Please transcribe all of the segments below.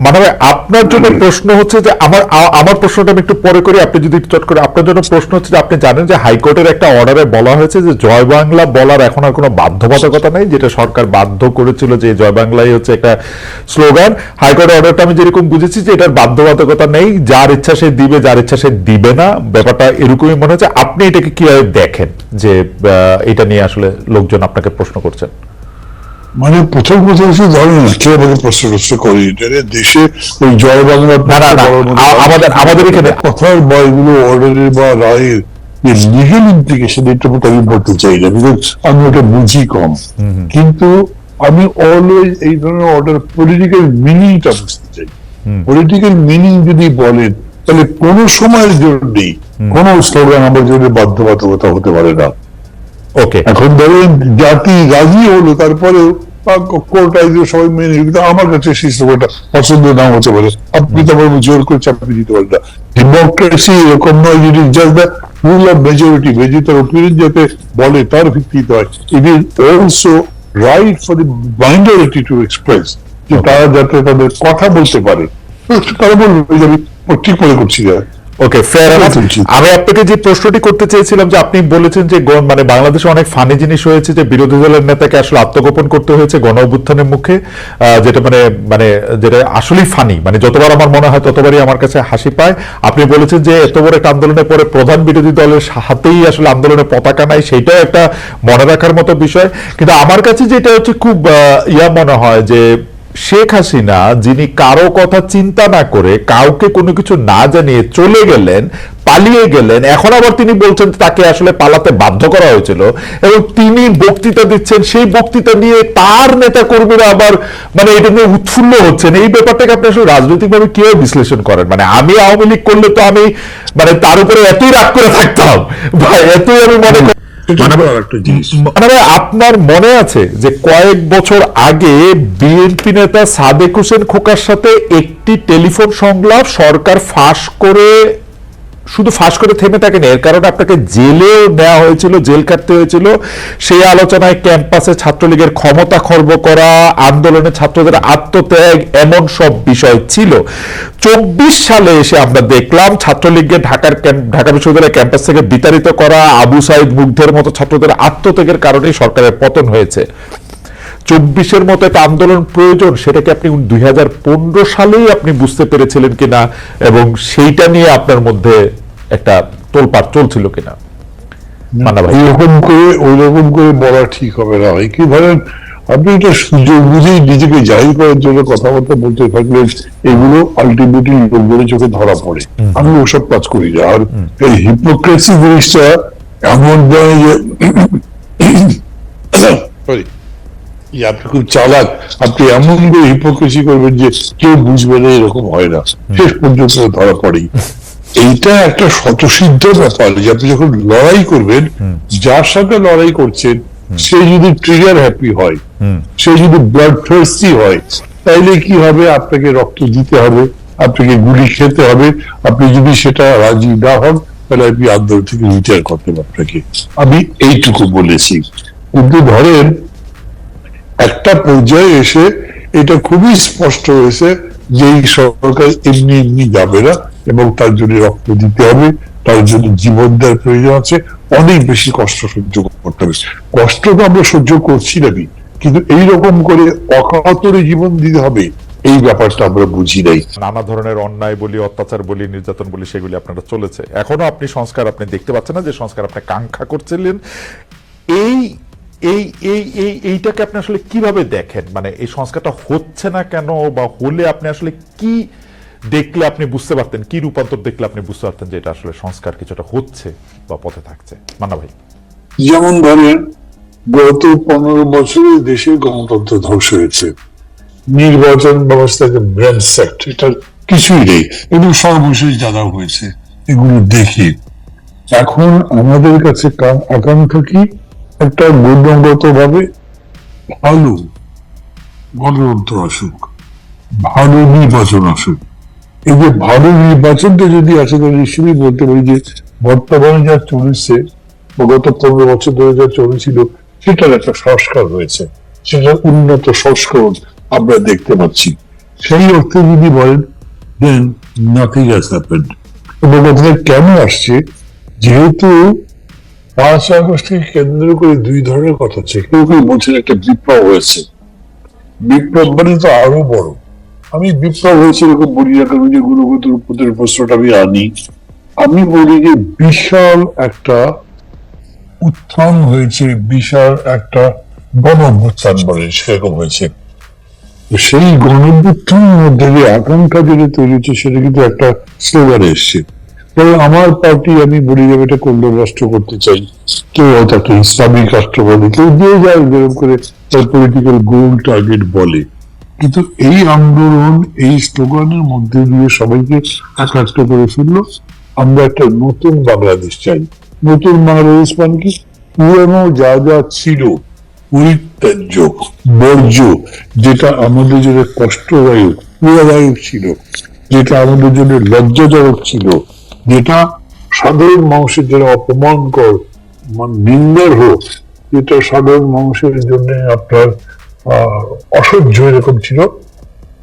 মানে আপনার জন্য প্রশ্ন হচ্ছে যে আমার আমার প্রশ্নটা আমি একটু পরে করি আপনি যদি চট করে আপনার জন্য প্রশ্ন হচ্ছে যে আপনি জানেন যে হাইকোর্টের একটা অর্ডারে বলা হয়েছে যে জয় বাংলা বলার এখন আর কোনো বাধ্যবাধকতা নেই যেটা সরকার বাধ্য করেছিল যে জয় বাংলাই হচ্ছে একটা স্লোগান। হাইকোর্টের অর্ডারটা আমি যেরকম বুঝেছি যে এটার বাধ্যবাধকতা নেই যার ইচ্ছা সে দিবে যার ইচ্ছা সে দিবে না ব্যাপারটা এরকমই মনে হচ্ছে। আপনি এটাকে কীভাবে দেখেন যে আহ, এটা নিয়ে আসলে লোকজন আপনাকে প্রশ্ন করছেন? মানে প্রথম কথা হচ্ছে ধরেন না কে আমাকে প্রশ্ন টশ্ন করি দেশে ওই জয় বাংলা আমাদের- আমাদের এখানে- কথার বা এগুলো অর্ডারের বা রায়ের লিগেল ইমপ্লিকেশন আমি বলতে চাই না বিকজ আমি ওটা বুঝি কম। কিন্তু আমি অলওয়েজ এই ধরনের অর্ডার পলিটিক্যাল মিনিংটা বুঝতে চাই। পলিটিক্যাল মিনিং যদি বলেন তাহলে কোনো সময়ের জন্যই কোনো স্লোগান আমার জন্য বাধ্যবাধকতা হতে পারে না। ওকে এখন ধরেন জাতি রাজি হলো তারপরেও সবাই মেনে। কিন্তু আমার কাছে পছন্দ হতে পারে আপনি জোর করে চাপিয়ে দিতে পারেন না। ডেমোক্রেসি এরকম নয় জাস্ট রুল অফ মেজরিটি মেজরিটার ওপিনিয়ন যাতে বলে, তার ভিত্তিতে হয়। It is also right for the minority to express যে তারা যাতে তাদের কথা বলতে পারে। তারা বলবে আমি ঠিক মনে করছি না। ওকে। আমি আপনাকে যে প্রশ্নটি করতে চেয়েছিলাম যে আপনি বলেছেন যে মানে বাংলাদেশে অনেক ফানি জিনিস হয়েছে যে বিরোধী দলের নেতাকে আসলে আত্মগোপন করতে হয়েছে গণ অভ্যুত্থানের মুখে যেটা মানে মানে যেটা আসলেই ফানি মানে যতবার আমার মনে হয় ততবারই আমার কাছে হাসি পায়। আপনি বলেছেন যে এত বড় একটা আন্দোলনের পরে প্রধান বিরোধী দলের হাতেই আসলে আন্দোলনের পতাকা নাই সেটাও একটা মনে রাখার মতো বিষয়। কিন্তু আমার কাছে যেটা হচ্ছে খুব আহ, ইয়া মনে হয় যে শেখ হাসিনা, যিনি কারও কথা চিন্তা না করে কাউকে কোনো কিছু না জানিয়ে চলে গেলেন, পালিয়ে গেলেন, এখন আবার তিনি বলছেন তাকে আসলে পালাতে বাধ্য করা হয়েছিল এবং তিনি বক্তৃতা দিচ্ছেন। সেই বক্তৃতা নিয়ে তার নেতা কর্মীরা আবার মানে এটা নিয়ে উৎফুল্ল হচ্ছেন। এই ব্যাপারটাকে আপনি আসলে রাজনৈতিকভাবে কীভাবে বিশ্লেষণ করেন? মানে আমি আওয়ামী লীগ করলে তো আমি মানে তার উপরে এতই রাগ করে থাকতাম। বা এতই আমি মনে করি জিনিস। মানে আপনার মনে আছে যে কয়েক বছর আগে বিএনপি নেতা সাদেক হোসেন খোকার সাথে একটি টেলিফোন সংলাপ সরকার ফাঁস করে শুধু ফাঁস করে থেমে থাকেনি, এর কারণে আপনাকে জেলেও নেওয়া হয়েছিল, জেল কাটতে হয়েছিল। সেই আলোচনায় ক্যাম্পাসে ছাত্রলীগের ক্ষমতা খর্ব করা, আন্দোলনে ছাত্রদের আত্মত্যাগ, এমন সব বিষয় ছিল। চব্বিশ সালে এসে আমরা দেখলাম, ছাত্রলীগকে ঢাকার ঢাকা বিশ্ববিদ্যালয় ক্যাম্পাস থেকে বিতাড়িত করা, আবু সাইদ মুগ্ধের মতো ছাত্রদের আত্মত্যাগের কারণেই সরকারের পতন হয়েছে। চব্বিশের মতো একটা আন্দোলন প্রয়োজন সেটাকে আপনি দুই হাজার পনেরো সালেই আপনি বুঝতে পেরেছিলেন কিনা এবং সেইটা নিয়ে আপনার মধ্যে একটা তোলপাড় চলছিল কিনা? মান্না করে ওই রকম করে বলা ঠিক হবে না। হয় কি ধরেন আপনি এটা সুযোগ বুঝেই নিজেকে জাহির করার জন্য কথাবার্তা বলতে থাকলেন এগুলো আলটিমেটলি লোকজনের চোখে ধরা পড়ে। আমি ওসব কাজ করি না। আর এই হিপোক্রেসি জিনিসটা এমন নয় যে Sorry. এই আপনি খুব চালাক। আপনি এমন করে হিপোক্রেসি করবেন যে কেউ বুঝবে না এরকম হয় না। শেষ পর্যন্ত ধরা এইটা একটা ব্যাপার যে আপনি যখন লড়াই করবেন, যার সাথে লড়াই করছেন, সে যদি ট্রিগার হ্যাপি হয়, সে যদি ব্লাড হয়, তাইলে কি হবে? আপনাকে রক্ত দিতে হবে, আপনাকে গুলি খেতে হবে। আপনি যদি সেটা রাজি না হন, তাহলে আপনি আন্দোলন থেকে রিটায়ার করতে আপনাকে। আমি এইটুকু বলেছি। কিন্তু ধরেন একটা পর্যায়ে এসে এটা খুবই স্পষ্ট হয়েছে যে এই সরকার এমনি এমনি যাবে না এবং তার জন্য রক্ত দিতে হবে, তার জন্য জীবন দেওয়ার প্রয়োজন আছে, অনেক বেশি কষ্ট সহ্য করতে হবে। কষ্ট তো আমরা সহ্য করছি না কিন্তু এইরকম করে অকাতরে জীবন দিতে হবে, এই ব্যাপারটা আমরা বুঝি নাই। নানা ধরনের অন্যায় বলি, অত্যাচার বলি, নির্যাতন বলি, সেগুলি আপনারা চলেছে। এখনও আপনি সংস্কার আপনি দেখতে পাচ্ছেন না যে সংস্কার আপনি কাঙ্ক্ষা করছিলেন। এই এই এই এই, এইটাকে আপনি আসলে কীভাবে দেখেন? মানে এই সংস্কারটা হচ্ছে না কেন? বা হলে আপনি আসলে কি দেখলে আপনি বুঝতে পারতেন? কি রূপান্তর দেখলে আপনি বুঝতে পারতেন যে এটা আসলে সংস্কার কিছুটা হচ্ছে বা পথে থাকছে? মান্না ভাই। যেমন ধরেন, গত পনেরো বছরে দেশের গণতন্ত্র ধ্বংস হয়েছে। নির্বাচন ব্যবস্থাকে ব্র্যান্ড সেক্ট এটার কিছুই নেই। এবং সর্বশেষ যারা হয়েছে, এগুলো দেখি। এখন আমাদের কাছে আকাঙ্ক্ষা কি? একটা গুণগত ভাবে ভালো গণতন্ত্র আসুক, ভালো নির্বাচন আসুক। এই যে ভালো নির্বাচনটা যদি আসে তাহলে নিশ্চয়ই বলতে পারি যে বর্তমানে যা চলেছে গত পনেরো বছর ধরে যা চলেছিল, সেটার একটা সংস্কার হয়েছে। সেটার উন্নত সংস্করণ আমরা দেখতে পাচ্ছি। সেই অর্থে যদি বলেন দেন নাথিং হ্যাজ হ্যাপেন্ড এবং কথাটা কেন আসছে? যেহেতু পাঁচ আগস্টকে কেন্দ্র করে দুই ধরনের কথা আছে। কেউ কেউ বলছেন একটা বিপ্লব হয়েছে। বিপ্লব মানে তো আরও বড়। আমি বিপ্লব হয়েছে এরকম বলি না কারণ যে গুণগত রূপদের প্রশ্নটা আমি আনি। আমি বলি যে বিশাল একটা উত্থান হয়েছে, বিশাল একটা গণ অভ্যুত্থান বলে সেরকম হয়েছে। সেই গণ অভ্যুত্থানের মধ্যে যে আকাঙ্ক্ষা যেটা তৈরি হচ্ছে, সেটা কিন্তু একটা স্লোগান এসছে। আমার পার্টি আমি বলি যে এটা কল্যাণ রাষ্ট্র করতে চাই। কেউ একটা ইসলামিক রাষ্ট্র বলে, কেউ দিয়ে যায় যেরকম করে তার পলিটিক্যাল গোল টার্গেট বলে। কিন্তু এই আন্দোলন, এই স্লোগানের মধ্যে দিয়ে সবাইকে একাত্ম করে ফেলল। আমরা একটা নতুন বাংলাদেশ চাই। নতুন বাংলাদেশ মানে কি? পুরানো যা যা ছিল, পরিত্যাজ্য, বর্জ্য, যেটা আমাদের জন্য কষ্টদায়ক, পীড়াদায়ক ছিল, যেটা আমাদের জন্য লজ্জাজনক ছিল যেটা সাধারণ মানুষের জন্য অপমানকর মানে নিন্দার হোক, যেটা সাধারণ মানুষের জন্য আপনার অসহ্য এরকম ছিল।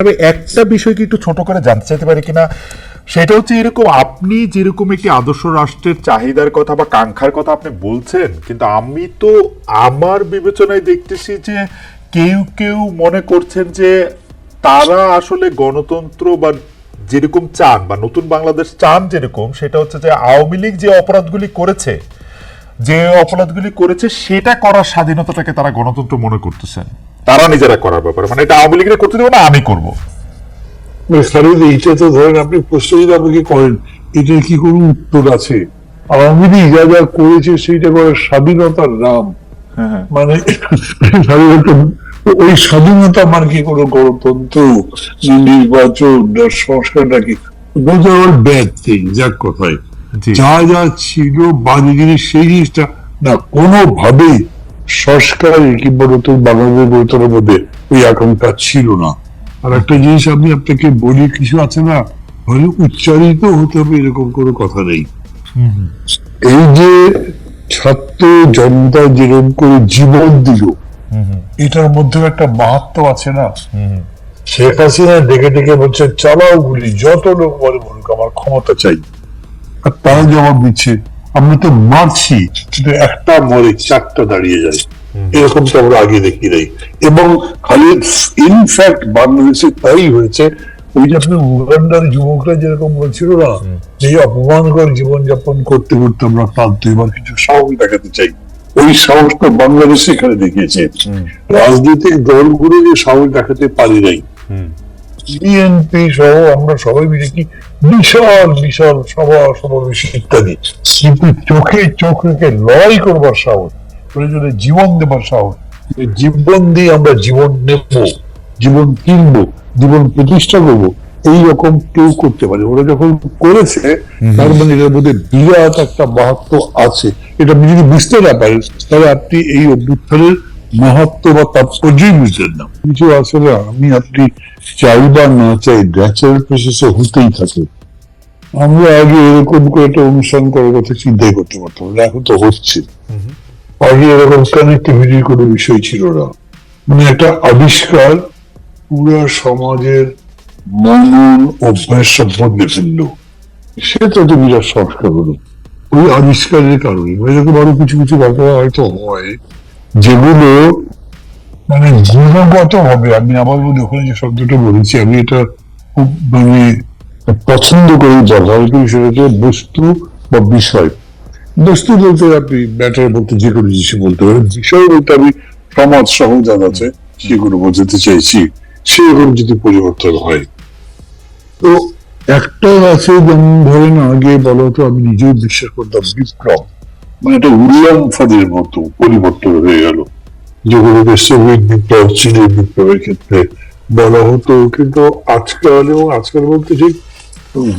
আমি একটা বিষয় কি একটু ছোট করে জানতে চাইতে পারি কিনা? সেটা হচ্ছে এরকম আপনি যেরকম একটি আদর্শ রাষ্ট্রের চাহিদার কথা বা কাঙ্ক্ষার কথা আপনি বলছেন, কিন্তু আমি তো আমার বিবেচনায় দেখতেছি যে কেউ কেউ মনে করছেন যে তারা আসলে গণতন্ত্র বা যেরকম চান বা নতুন বাংলাদেশ চান যেরকম সেটা হচ্ছে যে আওয়ামী লীগ যে অপরাধগুলি করেছে যে অপরাধগুলি করেছে সেটা করার স্বাধীনতাটাকে তারা গণতন্ত্র মনে করতেছেন। তারা নিজেরা করার ব্যাপারে। মানে এটা আওয়ামী লীগের করতে দেবো না আমি করব। এইটা তো ধরেন আপনি প্রশ্ন যদি আমাকে করেন এটার কি কোনো উত্তর আছে? আওয়ামী লীগ যা যা করেছে সেইটা করার স্বাধীনতার নাম। মানে স্বাধীনতা ওই স্বাধীনতা মানে কি কোনো গণতন্ত্র না নির্বাচন না সংস্কার নাকি those are all bad things, যাক কথায় যা যা ছিল বাজে জিনিস সেই জিনিসটা না কোনোভাবেই সংস্কার কিংবা নতুন বাংলাদেশ গড়ে মধ্যে ওই আকাঙ্ক্ষা ছিল না। আর একটা জিনিস আমি আপনাকে বলি কিছু আছে না হলে উচ্চারিত হতে হবে এরকম কোনো কথা নেই। এই যে ছাত্র জনতা যেরকম করে জীবন দিল এটার মধ্যে একটা মাহাত্ম আছে না? শেখ হাসিনা ডেকে ডেকে বলছে চালাও গুলি যত লোক বলে বলুক আমার ক্ষমতা চাই। আর তারা জবাব দিচ্ছে আমরা তো মারছি কিন্তু একটা মরে চারটা দাঁড়িয়ে যায়। এরকম তো আমরা আগে দেখি নাই। এবং খালি ইনফ্যাক্ট বাংলাদেশে তাই হয়েছে ওই যে আপনি উগান্ডার যুবকরা যেরকম বলছিল না যে অপমানকর জীবনযাপন করতে করতে আমরা ক্লান্ত এবার কিছু সাহস দেখাতে চাই। ওই সাহসটা বাংলাদেশে এখানে দেখিয়েছে। রাজনৈতিক দলগুলো যে সাহস দেখাতে পারি নাই। বিএনপি সহ আমরা সবাই মিলে কি বিশাল বিশাল সভা সমাবেশ ইত্যাদি। কিন্তু চোখে চোখ রেখে লড়াই করবার সাহস প্রয়োজনে জীবন দেবার সাহস জীবন দিয়ে আমরা জীবন নেব জীবন কিনবো জীবন প্রতিষ্ঠা করব। এই রকম কেউ করতে পারে। ওরা যখন করেছে তার মানে এটার মধ্যে বিরাট একটা মাহাত্ম আছে। এটা আপনি যদি বুঝতে না পারেন তাহলে আপনি এই অভ্যুত্থানের মাহাত্ম বা তাৎপর্যই বুঝলেন না। কিছু আসলে আমি আপনি চাই বা না চাই ন্যাচারাল প্রসেসে হতেই থাকে। আমরা আগে এরকম করে একটা অনুষ্ঠান করার কথা চিন্তাই করতে পারতাম না এখন তো হচ্ছে। আগে এরকম কানেক্টিভিটির কোনো বিষয় ছিল না। মানে একটা আবিষ্কার পুরা সমাজের মনন অভ্যাস বদলে ফেলল সেটা তো বিরাট সংস্কার হলো ওই আবিষ্কারের কারণে। এরকম আরও কিছু কিছু ঘটনা হয়তো হয়, যেগুলো মানে গুণগত হবে। আমি আবার ওখানে যে শব্দটা বলেছি, আমি এটা খুব মানে পছন্দ করি সেটা হচ্ছে বস্তু বা বিষয়। বস্তু বলতে আপনি ব্যাটার বলতে যে কোনো জিনিস বলতে পারেন। বিষয় বলতে আমি সমাজ সহ যা আছে, সেগুলো বোঝাতে চাইছি। সেরকম যদি পরিবর্তন হয় তো একটা আছে যেমন ধরেন আগে বলা হতো আমি নিজেও বিশ্বাস করতাম বিপ্লব মানে একটা উল্লাম ফাঁদের মতো পরিবর্তন হয়ে গেল। যেগুলোকে সোভিয়েত বিপ্লব, চীনের বিপ্লবের ক্ষেত্রে বলা হতো, কিন্তু আজকাল এবং আজকাল বলতে ঠিক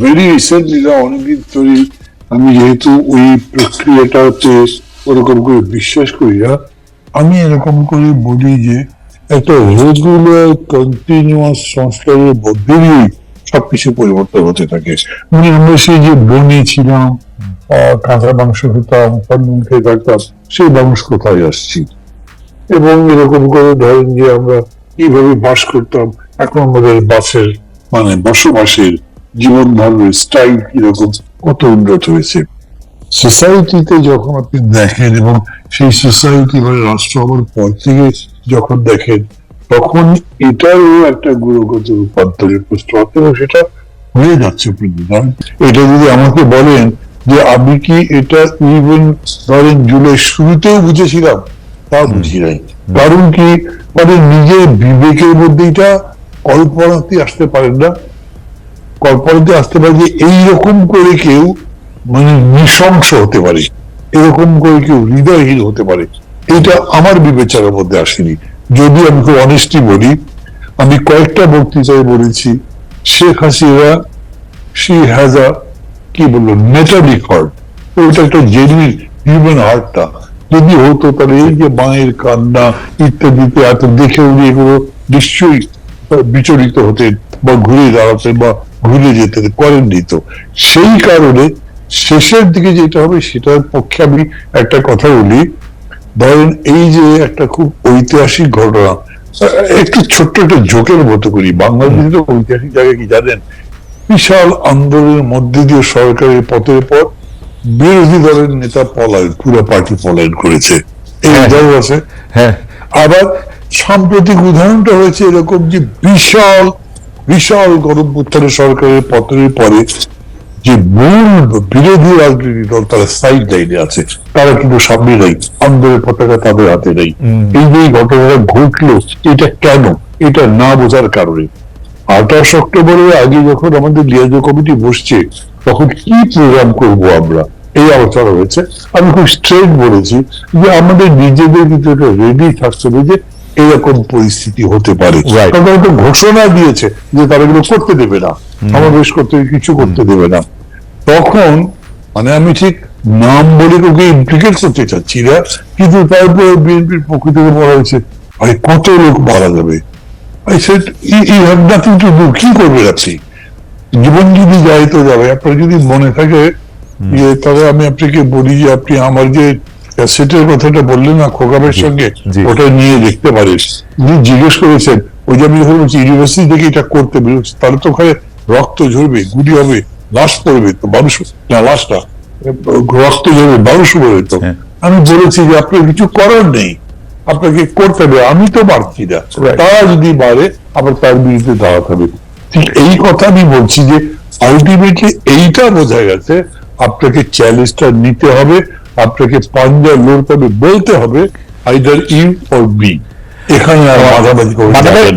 ভেরি রিসেন্টলি না অনেকদিন ধরে আমি যেহেতু ওই প্রক্রিয়াটাতে ওরকম করে বিশ্বাস করি না, আমি এরকম করে বলি যে একটা রেগুলার কন্টিনিউয়াস সংস্কারের মধ্যে দিয়েই সবকিছু পরিবর্তন হতে থাকে। মানে আমরা সেই যে বনে ছিলাম কাঁচা মাংস খেতাম ফলমূল খেয়ে থাকতাম, সেই মানুষ কোথায় আসছি? এবং এরকম করে ধরেন যে আমরা কীভাবে বাস করতাম, এখন আমাদের বাসের মানে বসবাসের জীবন ধারণের স্টাইল কীরকম, কত উন্নত হয়েছে। সোসাইটিতে যখন আপনি দেখেন, এবং সেই সোসাইটি মানে রাষ্ট্র হওয়ার পর থেকে যখন দেখেন তখন এটারও একটা গুণগত রূপান্তরের প্রশ্ন এবং সেটা হয়ে যাচ্ছে প্রতিদিন। এটা যদি আমাকে বলেন যে আমি কি এটা ইভেন ধরেন জুলাই শুরুতেও বুঝেছিলাম, তা বুঝি নাই। কারণ কি? মানে নিজের বিবেকের মধ্যে এটা কল্পনাতে আসতে পারেন না। কল্পনাতে আসতে পারে যে এইরকম করে কেউ মানে নৃশংস হতে পারে। এরকম করে কেউ হৃদয়হীন হতে পারে। এটা আমার বিবেচনার মধ্যে আসেনি। যদি আমি খুব অনেস্টলি বলি, আমি কয়েকটা বক্তৃতায় বলেছি, Sheikh Hasina she has a কি বলল নেটালিক হার্ট ওইটা একটা জেনুইন হিউম্যান হার্টটা যদি হতো তাহলে এই যে মায়ের কান্না ইত্যাদিতে এত দেখে উনি এগুলো নিশ্চয়ই বিচলিত হতেন বা ঘুরে দাঁড়াতেন বা ঘুরে যেতেন, করেননি তো। সেই কারণে শেষের দিকে যেটা হবে সেটার পক্ষে আমি একটা কথা বলি ধরেন এই যে একটা খুব ঐতিহাসিক ঘটনা একটু ছোট্ট একটা জোকের মতো করি বাংলাদেশের ঐতিহাসিক জায়গা কি জানেন? বিশাল আন্দোলনের মধ্যে দিয়ে সরকারের পথের পর বিরোধী দলের নেতা পলায়ন পুরো পার্টি পলায়ন করেছে। এই হ্যাঁ। উদাহরণ আছে? হ্যাঁ। আবার সাম্প্রতিক উদাহরণটা হয়েছে এরকম যে বিশাল বিশাল গণপুত্থানের সরকারের পতনের পরে যে মূল বিরোধী রাজনৈতিক দল তারা সাইড লাইনে আছে তারা কিন্তু সামনে নেই আন্দোলনের পতাকা তাদের হাতে নেই। এই যে ঘটনাটা ঘটলো এটা কেন? এটা না বোঝার কারণে। আঠাশ অক্টোবরের আগে যখন আমাদের লিয়াজো কমিটি বসছে তখন কি প্রোগ্রাম করব আমরা? এই আলোচনা হয়েছে। আমি খুব স্ট্রেট বলেছি যে আমাদের নিজেদের কিন্তু এটা রেডি থাকতে হবে যে এরকম পরিস্থিতি হতে পারে. তারা তো ঘোষণা দিয়েছে যে তারা এগুলো করতে দেবে না। সমাবেশ করতে কিছু করতে দেবে না। তখন মানে আমি ঠিক নাম বলে ওকে ইমপ্লিকেট করতে চাচ্ছি না কিন্তু তারপরে বিএনপির পক্ষ থেকে বলা হয়েছে ভাই কত লোক মারা যাবে? You, you have nothing to do. কি আপনি জীবন যদি যায় তো যাবে। আপনার যদি মনে থাকে যে তবে আমি আপনাকে বলি যে আপনি আমার যে ক্যাসেটের কথাটা বললেন না খোকাবের সঙ্গে। ওটা নিয়ে দেখতে পারিস উনি জিজ্ঞেস করেছেন ওই যে আমি যখন বলছি ইউনিভার্সিটি থেকে এটা করতে বেরোচ্ছি তাহলে তো ওখানে রক্ত ঝরবে গুলি হবে লাশ পড়বে তো মানুষ না লাশটা রক্ত ঝরবে মানুষ পড়বে তো। হ্যাঁ। আমি বলেছি যে আপনার কিছু করার নেই। আপনাকে করতে হবে আমি তো পারছি না। তারা যদি পারে আবার তার বিরুদ্ধে দাঁড়াতে হবে। ঠিক এই কথা আমি বলছি যে আলটিমেটলি এইটা বোঝা গেছে আপনাকে চ্যালেঞ্জটা নিতে হবে আপনাকে পাঞ্জা লড়তে হবে বলতে হবে আইদার ইউ অর বি এখানে আর মাঝামাঝি করে যাবে না।